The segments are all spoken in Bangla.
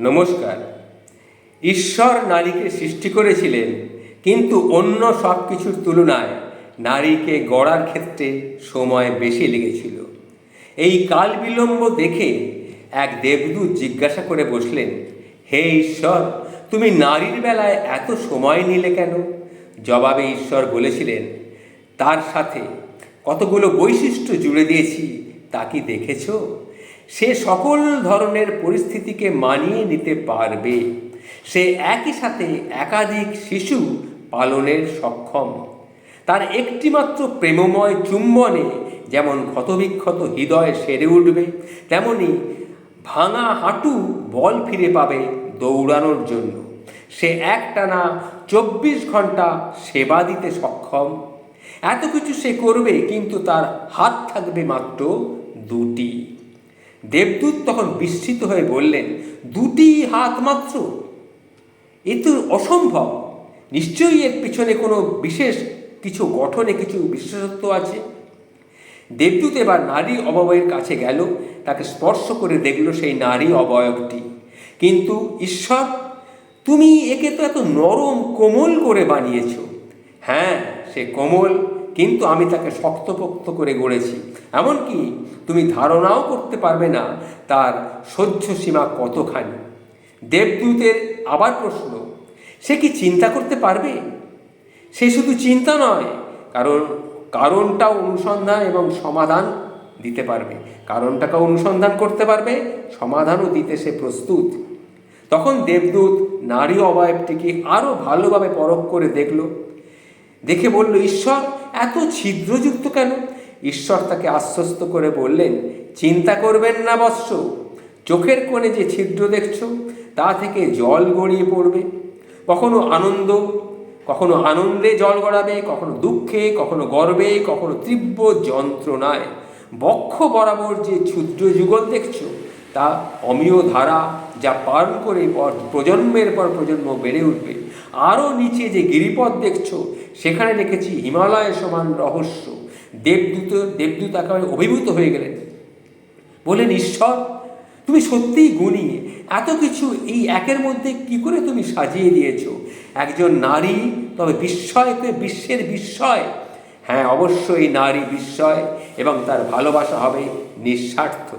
নমস্কার। ঈশ্বর নারীকে সৃষ্টি করেছিলেন, কিন্তু অন্য সব কিছুর তুলনায় নারীকে গড়ার ক্ষেত্রে সময় বেশি লেগেছিল। এই কাল বিলম্ব দেখে এক দেবদূত জিজ্ঞাসা করে বসলেন, হে ঈশ্বর, তুমি নারীর বেলায় এত সময় নিলে কেন? জবাবে ঈশ্বর বলেছিলেন, তার সাথে কতগুলো বৈশিষ্ট্য জুড়ে দিয়েছি তা কি দেখেছ? সে সকল ধরনের পরিস্থিতিকে মানিয়ে নিতে পারবে। সে একই সাথে একাধিক শিশু পালনের সক্ষম। তার একটিমাত্র প্রেমময় চুম্বনে যেমন ক্ষতবিক্ষত হৃদয় সেরে উঠবে, তেমনি ভাঙা হাঁটু বল ফিরে পাবে দৌড়ানোর জন্য। সে একটানা চব্বিশ ঘণ্টা সেবা দিতে সক্ষম। এত কিছু সে করবে, কিন্তু তার হাত থাকবে মাত্র দুটি। দেবদূত তখন বিস্মিত হয়ে বললেন, দুটি হাত মাত্র? এ তো অসম্ভব। নিশ্চয়ই এর পিছনে কোনো বিশেষ কিছু গঠনে কিছু বিশেষত্ব আছে? দেবদূত এবার নারী অবয়বের কাছে গেল, তাকে স্পর্শ করে দেখল সেই নারী অবয়বটি। কিন্তু ঈশ্বর, তুমি একে তো এত নরম কোমল করে বানিয়েছ। হ্যাঁ সে কোমল কিন্তু আমি তাকে শক্তপোক্ত করে গড়েছি। এমনকি তুমি ধারণাও করতে পারবে না তার সহ্য সীমা কতখানি। দেবদূতের আবার প্রশ্ন, সে কি চিন্তা করতে পারবে? সে শুধু চিন্তা নয়, কারণ কারণটাও অনুসন্ধান এবং সমাধান দিতে পারবে। কারণটাকে অনুসন্ধান করতে পারবে, সমাধানও দিতে সে প্রস্তুত। তখন দেবদূত নারী অবয়বটিকে আরও ভালোভাবে পরখ করে দেখল। দেখে বলল, ঈশ্বর এত ছিদ্রযুক্ত কেন? ঈশ্বর তাকে আশ্বস্ত করে বললেন, চিন্তা করবেন না বৎস। চোখের কোণে যে ছিদ্র দেখছ, তা থেকে জল গড়িয়ে পড়বে। কখনো আনন্দ, কখনো আনন্দে জল গড়াবে, কখনো দুঃখে, কখনো গর্বে, কখনো তীব্র যন্ত্রণায়। বক্ষ বরাবর যে ক্ষুদ্র যুগল দেখছ তা অমীয় ধারা যা পান করে পর প্রজন্মের পর প্রজন্ম বেড়ে উঠবে। আরও নিচে যে গিরিপথ দেখছ, সেখানে রেখেছি হিমালয় সমান রহস্য। দেবদূত দেবদূত একেবারে অভিভূত হয়ে গেলেন। বলেন ঈশ্বর, তুমি সত্যিই গুণী। এত কিছু এই একের মধ্যে কি করে তুমি সাজিয়ে দিয়েছ? একজন নারী, তবে বিস্ময়কে বিশ্বের বিস্ময়। হ্যাঁ অবশ্যই নারী বিস্ময় এবং তার ভালোবাসা হবে নিঃস্বার্থ।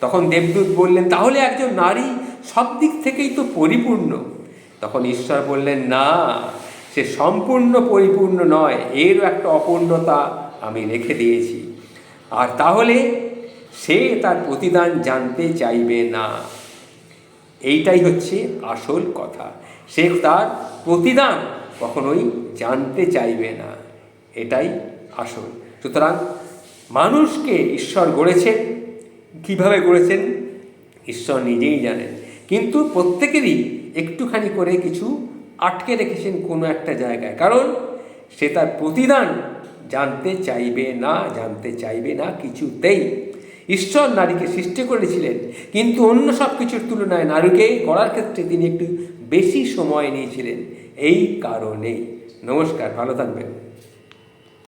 তখন দেবদূত বললেন, তাহলে একজন নারী সব দিক থেকেই তো পরিপূর্ণ। তখন ঈশ্বর বললেন, না, সে সম্পূর্ণ পরিপূর্ণ নয়, এরও একটা অপূর্ণতা আমি রেখে দিয়েছি। আর তাহলে সে তার প্রতিদান জানতে চাইবে না। এইটাই হচ্ছে আসল কথা। সে তার প্রতিদান কখনোই জানতে চাইবে না। এটাই আসল। সুতরাং মানুষকে ঈশ্বর গড়েছেন কীভাবে গড়েছেন ঈশ্বর নিজেই জানেন। কিন্তু প্রত্যেকেরই একটুখানি করে কিছু আটকে রেখেছেন কোনো একটা জায়গায়। কারণ সে তার প্রতিদান জানতে চাইবে না, জানতে চাইবে না কিছুতেই। ঈশ্বর নারীকে সৃষ্টি করেছিলেন, কিন্তু অন্য সব কিছুর তুলনায় নারীকে গড়ার ক্ষেত্রে তিনি একটু বেশি সময় নিয়েছিলেন। এই কারণেই। নমস্কার, ভালো থাকবেন।